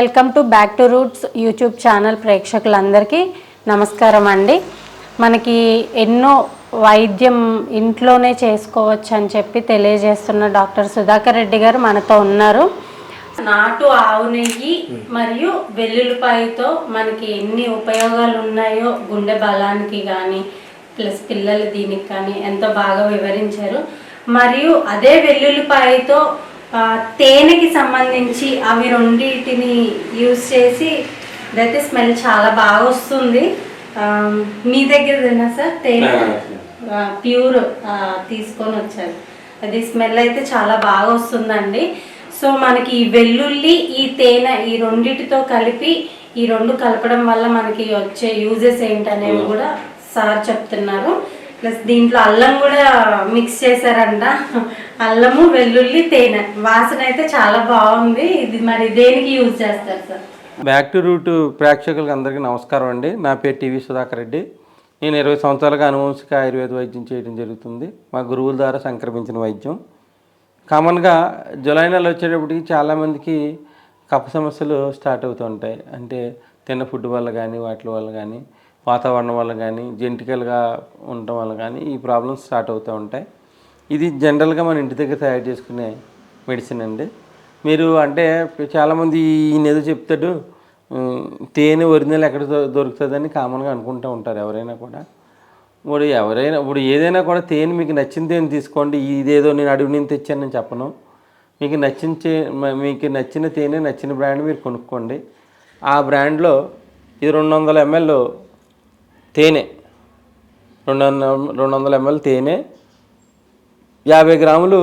Welcome to back to roots YouTube channel ప్రేక్షకులందరికీ నమస్కారం అండి. మనకి ఎన్నో వైద్యం ఇంట్లోనే చేసుకోవచ్చు అని చెప్పి తెలియజేస్తున్న డాక్టర్ సుధాకర్ రెడ్డి గారు మనతో ఉన్నారు. నాటు ఆవు నెయ్యి మరియు వెల్లుల్లిపాయతో మనకి ఎన్ని ఉపయోగాలు ఉన్నాయో గుండె బలానికి కానీ ప్లస్ పిల్లలు దీనికి కానీ ఎంతో బాగా వివరించారు. మరియు అదే వెల్లుల్లిపాయతో తేనెకి సంబంధించి అవి రెండింటిని యూజ్ చేసి ఇదైతే స్మెల్ చాలా బాగా వస్తుంది. మీ దగ్గరదేనా సార్? తేనె? ప్యూర్ తీసుకొని వచ్చారు. అది స్మెల్ అయితే చాలా బాగా వస్తుందండి. సో మనకి ఈ వెల్లుల్లి ఈ తేనె ఈ రెండిటితో కలిపి ఈ రెండు కలపడం వల్ల మనకి వచ్చే యూజెస్ ఏంటనేవి కూడా సార్ చెప్తున్నారు. ప్లస్ దీంట్లో అల్లం కూడా మిక్స్ చేశారంట. అల్లము వెల్లుల్లి తేనె. వాసన అయితే చాలా బాగుంది. ఇది మరి దేనికి యూజ్ చేస్తారు సార్? బ్యాక్ టు రూట్ ప్రేక్షకులకు అందరికీ నమస్కారం అండి. నా పేరు టీవీ సుధాకర్ రెడ్డి. నేను ఇరవై సంవత్సరాలుగా అనువంశిక ఆయుర్వేద వైద్యం చేయడం జరుగుతుంది. మా గురువుల ద్వారా సంక్రమించిన వైద్యం. కామన్గా జులై నెల వచ్చేటప్పటికి చాలామందికి కఫ సమస్యలు స్టార్ట్ అవుతూ ఉంటాయి. అంటే తిన్న ఫుడ్ వల్ల కానీ వాటి వల్ల కానీ. వాతావరణం వల్ల కానీ జెంటికల్గా ఉండటం వల్ల కానీ ఈ ప్రాబ్లమ్స్ స్టార్ట్ అవుతూ ఉంటాయి. ఇది జనరల్గా మన ఇంటి దగ్గర తయారు చేసుకునే మెడిసిన్ అండి. మీరు అంటే చాలామంది ఈయన ఏదో చెప్తాడు తేనె ఒరిజినల్ ఎక్కడ దొరుకుతుందని కామన్గా అనుకుంటూ ఉంటారు ఎవరైనా కూడా. ఇప్పుడు ఎవరైనా ఇప్పుడు ఏదైనా కూడా తేనె మీకు నచ్చిన తేనె తీసుకోండి ఇదేదో నేను అడుగు నేను తెచ్చానని చెప్పను. మీకు నచ్చిన మీకు నచ్చిన తేనె నచ్చిన బ్రాండ్ మీరు కొనుక్కోండి. ఆ బ్రాండ్లో ఇది రెండు వందల ఎంఎల్ తేనె. రెండు వందల రెండు వందల ఎంఎల్ తేనె యాభై గ్రాములు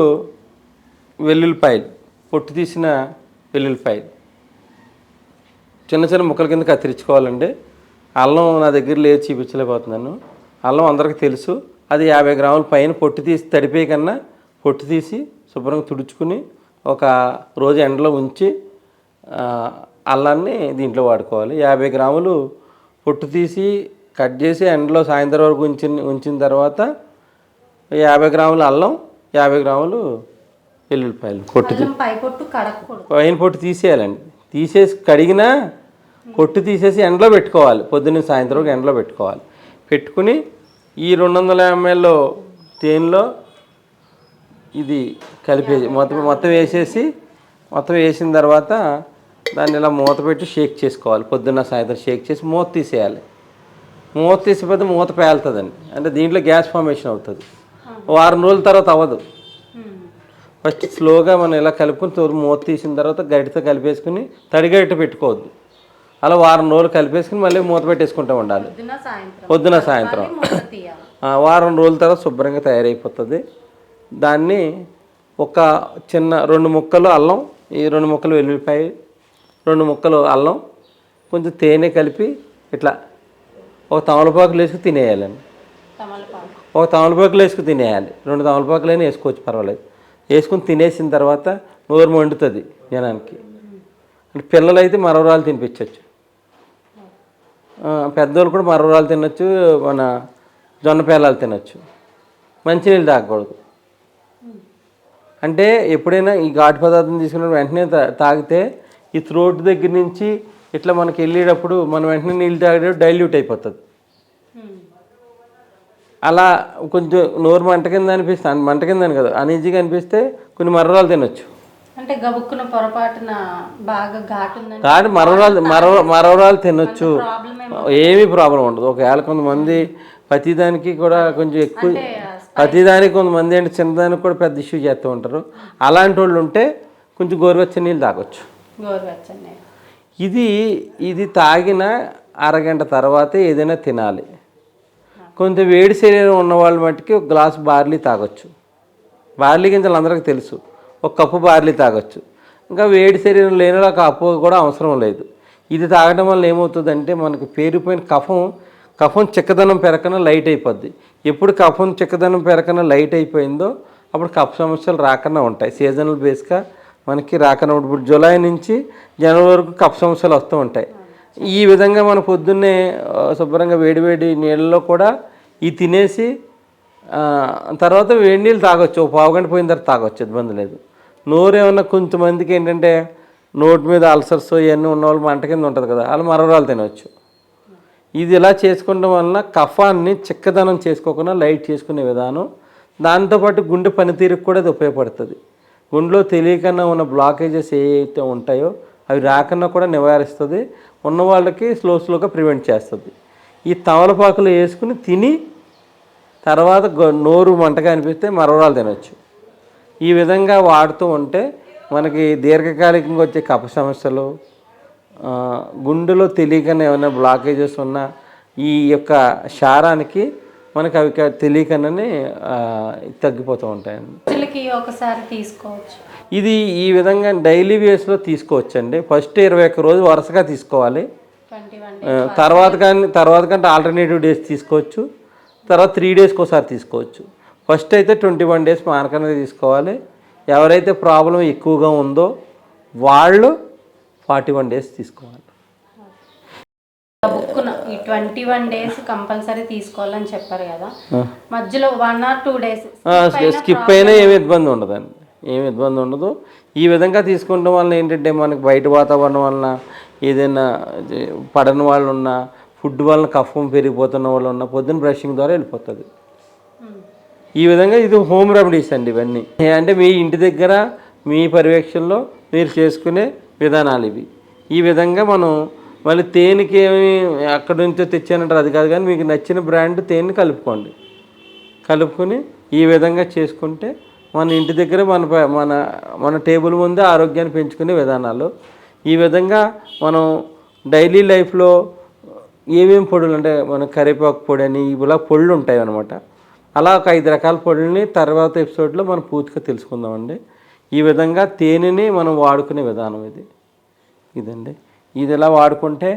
వెల్లుల్లిపాయలు పొట్టు తీసిన వెల్లుల్లిపాయలు. చిన్న చిన్న ముక్కల కింద కత్తిరించుకోవాలండి. అల్లం నా దగ్గర లేదు చూపించలేకపోతున్నాను. అల్లం అందరికీ తెలుసు అది యాభై గ్రాముల పైన పొట్టు తీసి తడిపే కన్నా పొట్టు తీసి శుభ్రంగా తుడుచుకుని ఒక రోజు ఎండలో ఉంచి అల్లాన్ని దీంట్లో వాడుకోవాలి. యాభై గ్రాములు పొట్టు తీసి కట్ చేసి ఎండలో సాయంత్రం వరకు ఉంచిన ఉంచిన తర్వాత యాభై గ్రాముల అల్లం యాభై గ్రాములు వెల్లుల్లిపాయలు పొట్టు కడగకూడదు పైన పొట్టు తీసేయాలండి. తీసేసి కడిగినా పొట్టు తీసేసి ఎండలో పెట్టుకోవాలి. పొద్దున్న సాయంత్రం వరకు ఎండలో పెట్టుకోవాలి. పెట్టుకుని ఈ రెండు వందల ఎంఎల్ తేనెలో ఇది కలిపేసి మొత్తం మొత్తం వేసేసి మొత్తం వేసిన తర్వాత దాన్ని ఇలా మూత పెట్టి షేక్ చేసుకోవాలి. పొద్దున్న సాయంత్రం షేక్ చేసి మూత తీసేయాలి. మూత తీసిపోతే మూత పేలుతుందండి అంటే దీంట్లో గ్యాస్ ఫార్మేషన్ అవుతుంది. వారం రోజుల తర్వాత అవ్వదు. ఫస్ట్ స్లోగా మనం ఇలా కలుపుకొని తోరు మూత తీసిన తర్వాత గరిటతో కలిపేసుకుని తడి గరిట పెట్టుకోవద్దు. అలా వారం రోజులు కలిపేసుకుని మళ్ళీ మూత పెట్టేసుకుంటూ ఉండాలి. పొద్దున సాయంత్రం. వారం రోజుల తర్వాత శుభ్రంగా తయారైపోతుంది. దాన్ని ఒక చిన్న రెండు ముక్కలు అల్లం ఈ రెండు ముక్కలు వెల్లుల్లిపాయ రెండు ముక్కలు అల్లం కొంచెం తేనె కలిపి ఇట్లా ఒక తమలపాకులు వేసుకు తినేయాలండి. ఒక తమలపాకులు వేసుకుని తినేయాలి. రెండు తమలపాకులైనా వేసుకోవచ్చు పర్వాలేదు. వేసుకుని తినేసిన తర్వాత నోరు మండుతుంది జనానికి. అంటే పిల్లలు అయితే మరవరాలు తినిపించవచ్చు పెద్దోళ్ళు కూడా మరవరాలు తినొచ్చు మన జొన్న పేలాలు తినొచ్చు. మంచినీళ్ళు తాగకూడదు. అంటే ఎప్పుడైనా ఈ ఘాటు పదార్థం తీసుకున్న వెంటనే తాగితే ఈ థ్రోట్ దగ్గర నుంచి ఇట్లా మనకి వెళ్ళేటప్పుడు మనం వెంటనే నీళ్ళు తాగేటప్పుడు డైల్యూట్ అయిపోతుంది. అలా కొంచెం నోరు మంట కింద అనిపిస్తుంది మంట కింద అని కదా అనీజీగా అనిపిస్తే కొన్ని మర్రరాలు తినొచ్చు. అంటే గబుక్కున పొరపాటున బాగా ఘాటు కానీ మరవరాలు మరవ మరవరాలు తినొచ్చు. ఏమీ ప్రాబ్లం ఉండదు. ఒకవేళ కొంతమంది ప్రతిదానికి కూడా కొంచెం ఎక్కువ ప్రతిదానికి కొంతమంది అంటే చిన్నదానికి కూడా పెద్ద ఇష్యూ చేస్తూ ఉంటారు. అలాంటి వాళ్ళు ఉంటే కొంచెం గోరువెచ్చని నీళ్ళు తాగొచ్చు. గోరువెచ్చని ఇది ఇది తాగిన అరగంట తర్వాత ఏదైనా తినాలి. కొంచెం వేడి శరీరం ఉన్న వాళ్ళ మట్టుకి ఒక గ్లాస్ బార్లీ తాగొచ్చు. బార్లీ గింజలు అందరికీ తెలుసు. ఒక కప్పు బార్లీ తాగొచ్చు. ఇంకా వేడి శరీరం లేని ఒక కప్పు కూడా అవసరం లేదు. ఇది తాగడం వల్ల ఏమవుతుందంటే మనకు పేరుపోయిన కఫం కఫం చిక్కదనం పెరకన లైట్ అయిపోద్ది. ఎప్పుడు కఫం చిక్కదనం పెరకన లైట్ అయిపోయిందో అప్పుడు కఫ సమస్యలు రాకుండా ఉంటాయి. సీజనల్ బేస్గా మనకి రాకుండా ఇప్పుడు జూలై నుంచి జనవరి వరకు కఫ సమస్యలు వస్తూ ఉంటాయి. ఈ విధంగా మన పొద్దున్నే శుభ్రంగా వేడివేడి నీళ్ళలో కూడా ఈ తినేసి తర్వాత వేడి నీళ్ళు తాగొచ్చు. పావు గంట పోయిన తర్వాత తాగొచ్చు ఇబ్బంది లేదు. నోరు ఏమన్నా కొంతమందికి ఏంటంటే నోటి మీద అల్సర్స్ ఇవన్నీ ఉన్నవాళ్ళు మంట కింద ఉంటుంది కదా వాళ్ళు మరవరాలు తినవచ్చు ఇది ఇలా చేసుకోవడం వలన కఫాన్ని చిక్కదనం చేసుకోకుండా లైట్ చేసుకునే విధానం. దాంతోపాటు గుండె పనితీరుకు కూడా ఇది ఉపయోగపడుతుంది. గుండెలో తెలియకుండా ఉన్న బ్లాకేజెస్ ఏవైతే ఉంటాయో అవి రాకుండా కూడా నివారిస్తుంది. ఉన్న వాళ్ళకి స్లో స్లోగా ప్రివెంట్ చేస్తుంది. ఈ తమలపాకులు వేసుకుని తిని తర్వాత నోరు మంటగా అనిపిస్తే మరవరాలు తినొచ్చు. ఈ విధంగా వాడుతూ ఉంటే మనకి దీర్ఘకాలికంగా వచ్చే కఫ సమస్యలు గుండెలో తెలియకనే ఏమైనా బ్లాకేజెస్ ఉన్నా ఈ యొక్క శారానికి మనకి అవి క- తెలియకనే తగ్గిపోతూ ఉంటాయండి. రోజులకి ఒకసారి తీసుకోవచ్చు. ఇది ఈ విధంగా డైలీ వేస్లో తీసుకోవచ్చండి. ఫస్ట్ ఇరవై ఒక్క రోజు వరుసగా తీసుకోవాలి. తర్వాత కానీ తర్వాత కంటే ఆల్టర్నేటివ్ డేస్ తీసుకోవచ్చు. తర్వాత త్రీ డేస్కి ఒకసారి తీసుకోవచ్చు. ఫస్ట్ అయితే ట్వంటీ వన్ డేస్ మానకనే తీసుకోవాలి. ఎవరైతే ప్రాబ్లం ఎక్కువగా ఉందో వాళ్ళు ఫార్టీ వన్ డేస్ తీసుకోవాలి. ఈ ట్వంటీ వన్ డేస్ కంపల్సరీ తీసుకోవాలని చెప్పారు కదా. మధ్యలో one or two days skip అయినా ఏమి ఇబ్బంది ఉండదండి. ఏమి ఇబ్బంది ఉండదు. ఈ విధంగా తీసుకుంటాం వల్ల ఏంటంటే మనకి బయట వాతావరణం వలన ఏదైనా పడని వాళ్ళు ఉన్నా ఫుడ్ వలన కఫం పెరిగిపోతున్న వాళ్ళు ఉన్న పొద్దున్న బ్రషింగ్ ద్వారా వెళ్ళిపోతుంది. ఈ విధంగా ఇది హోమ్ రెమెడీస్ అండి ఇవన్నీ. అంటే మీ ఇంటి దగ్గర మీ పర్యవేక్షణలో మీరు చేసుకునే విధానాలు ఇవి. ఈ విధంగా మనం మళ్ళీ తేనెకి ఏమి అక్కడి నుంచో తెచ్చానంటారు. అది కాదు కానీ మీకు నచ్చిన బ్రాండ్ తేనెని కలుపుకోండి. కలుపుకొని ఈ విధంగా చేసుకుంటే మన ఇంటి దగ్గర మన మన మన టేబుల్ ముందే ఆరోగ్యాన్ని పెంచుకునే విధానాలు. ఈ విధంగా మనం డైలీ లైఫ్లో ఏమేం పొడులు అంటే మన కరివేపాకు పొడి అని ఇలా పొళ్ళు ఉంటాయి అనమాట అలా ఒక ఐదు రకాల పొడుల్ని తర్వాత ఎపిసోడ్లో మనం పూర్తిగా తెలుసుకుందామండి. ఈ విధంగా తేనెని మనం వాడుకునే విధానం ఇది. ఇదండి. ఇది ఇలా వాడుకుంటే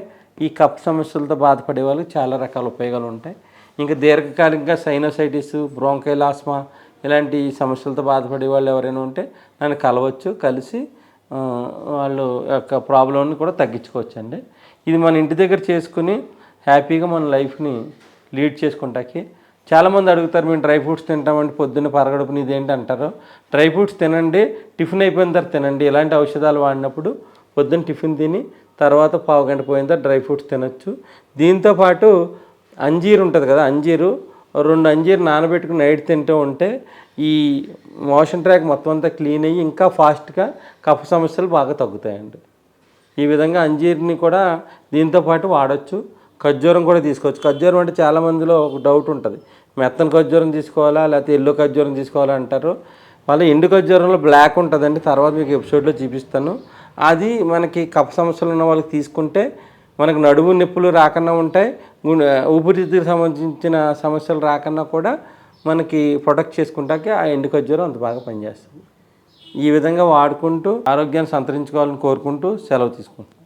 ఈ కప్ సమస్యలతో బాధపడే వాళ్ళకి చాలా రకాల ఉపయోగాలు ఉంటాయి. ఇంకా దీర్ఘకాలికంగా సైనోసైటిస్ బ్రోంకైలాస్మా ఇలాంటి సమస్యలతో బాధపడే వాళ్ళు ఎవరైనా ఉంటే నన్ను కలవచ్చు కలిసి వాళ్ళు యొక్క ప్రాబ్లంని కూడా తగ్గించుకోవచ్చు అండి ఇది మన ఇంటి దగ్గర చేసుకుని హ్యాపీగా మన లైఫ్ని లీడ్ చేసుకుంటాకి. చాలామంది అడుగుతారు మేము డ్రై ఫ్రూట్స్ తింటామంటే పొద్దున్న పరగడుపుని ఇదేంటి అంటారు? డ్రై ఫ్రూట్స్ తినండి టిఫిన్ అయిపోయిన తర్వాత తినండి ఇలాంటి ఔషధాలు వాడినప్పుడు పొద్దున్న టిఫిన్ తిని తర్వాత పావు గంట పోయిందా డ్రై ఫ్రూట్స్ తినొచ్చు. దీంతో పాటు అంజీరు ఉంటుంది కదా అంజీరు రెండు అంజీరు నానబెట్టుకుని నైట్ తింటూ ఉంటే ఈ మోషన్ ట్రాక్ మొత్తం అంతా క్లీన్ అయ్యి ఇంకా ఫాస్ట్గా కఫ సమస్యలు బాగా తగ్గుతాయండి. ఈ విధంగా అంజీర్ని కూడా దీంతో పాటు వాడచ్చు. ఖర్జూరం కూడా తీసుకోవచ్చు. ఖర్జూరం అంటే చాలామందిలో ఒక డౌట్ ఉంటుంది. మెత్తని ఖర్జూరం తీసుకోవాలా లేకపోతే ఎల్లో ఖర్జూరం తీసుకోవాలా అంటారు. మళ్ళీ ఎండు ఖర్జూరంలో బ్లాక్ ఉంటుందండి. తర్వాత మీకు ఎపిసోడ్లో చూపిస్తాను. అది మనకి కఫ సమస్యలు ఉన్న వాళ్ళకి తీసుకుంటే మనకు నడుము నొప్పులు రాకుండా ఉంటాయి ఊపిరితిత్తులకు సంబంధించిన సమస్యలు రాకుండా కూడా మనకి ప్రొటెక్ట్ చేసుకుంటాకే ఆ ఎండు ఖర్జూరం అంత బాగా పనిచేస్తుంది. ఈ విధంగా వాడుకుంటూ ఆరోగ్యాన్ని సంతరించుకోవాలని కోరుకుంటూ సెలవు తీసుకుంటాం